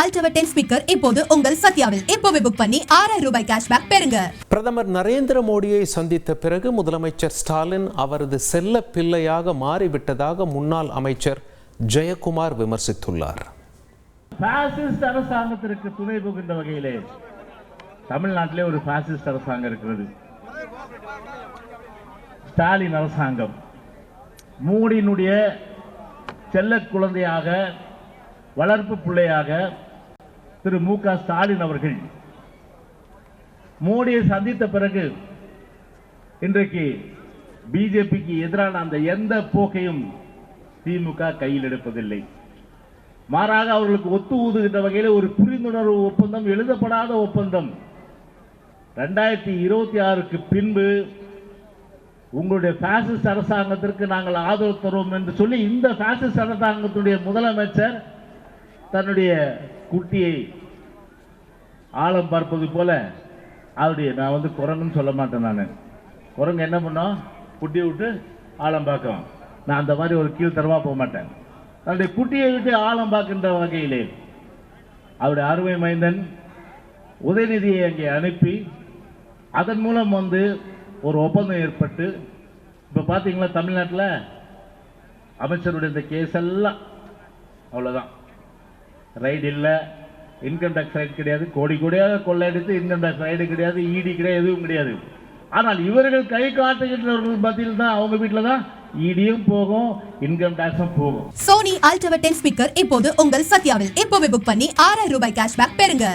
அல்டவர் ten speaker இப்போது உங்கள் சத்யாவில். இப்போவே புக் பண்ணி ஆறாயிரம் ரூபாய் கேஷ்பேக் பெறுங்க. பிரதமர் நரேந்திர மோடியை சந்தித்த பிறகு முதலமைச்சர் ஸ்டாலின் அவரது செல்ல பிள்ளையாக மாறிவிட்டதாக முன்னாள் அமைச்சர் ஜெயக்குமார் விமர்சித்துள்ளார். பாசிஸ்ட் அரசாங்கத்திற்கு துணை போகின்ற வகையிலே தமிழ்நாட்டிலே ஒரு பாசிஸ்ட் அரசாங்கம் இருக்கிறது. ஸ்டாலின் அரசாங்கம். மோடியினுடைய செல்ல குழந்தையாக வளர்ப்பு பிள்ளையாக திரு மு க ஸ்டாலின் அவர்கள் மோடியை சந்தித்த பிறகு இன்றைக்கு பிஜேபிக்கு எதிரான அந்த எந்த போக்கையும் திமுக கையில் எடுப்பதில்லை. மாறாக அவர்களுக்கு ஒத்து ஊதுகின்ற வகையில் ஒரு புரிந்துணர்வு ஒப்பந்தம் எழுதப்படாத ஒப்பந்தம். ரெண்டாயிரத்தி இருபத்தி ஆறுக்கு பின்பு உங்களுடைய பாசிஸ்ட் அரசாங்கத்திற்கு நாங்கள் ஆதரவு தருவோம் என்று சொல்லி இந்த பாசிஸ்ட் அரசாங்கத்துடைய முதலமைச்சர் தன்னுடைய குட்டியை ஆழம் பார்ப்பது போல அவருடைய நான் வந்து குரங்குன்னு சொல்ல மாட்டேன் நான். குரங்கு என்ன பண்ணோம்? குட்டியை விட்டு ஆழம் பார்க்கும். நான் அந்த மாதிரி ஒரு கீழ்த்தரமா போக மாட்டேன். தன்னுடைய குட்டியை விட்டு ஆழம் பார்க்கின்ற வகையிலே அவருடைய அருமை மைந்தன் உதயநிதியை அங்கே அனுப்பி அதன் மூலம் வந்து ஒரு ஒப்பந்தம் ஏற்பட்டு இப்போ பார்த்தீங்களா தமிழ்நாட்டில்? அமைச்சருடைய இந்த கேஸ் எல்லாம் அவ்வளோதான் ரைடு இல்லை. இன்கம் டேக்ஸ் ரைடு கிடையாது. கோடி கோடியாக கொள்ளையடித்து இன்கம் டேக்ஸ் ரைடு கிடையாது. இடி கிடையாது எதுவும் கிடையாது. ஆனால் இவர்கள் கை காட்டுகின்றவர்கள் மத்தியில் தான் அவங்க வீட்டில் தான். இடியும் போகும் இன்கம் டேக்ஸும் போகும். சோனி அல்டவர் டென் ஸ்பீக்கர் இப்போது உங்கள் சத்யாவில். இப்போவே புக் பண்ணி ஆறாயிரம் ரூபாய் கேஷ்பேக் பெறுங்க.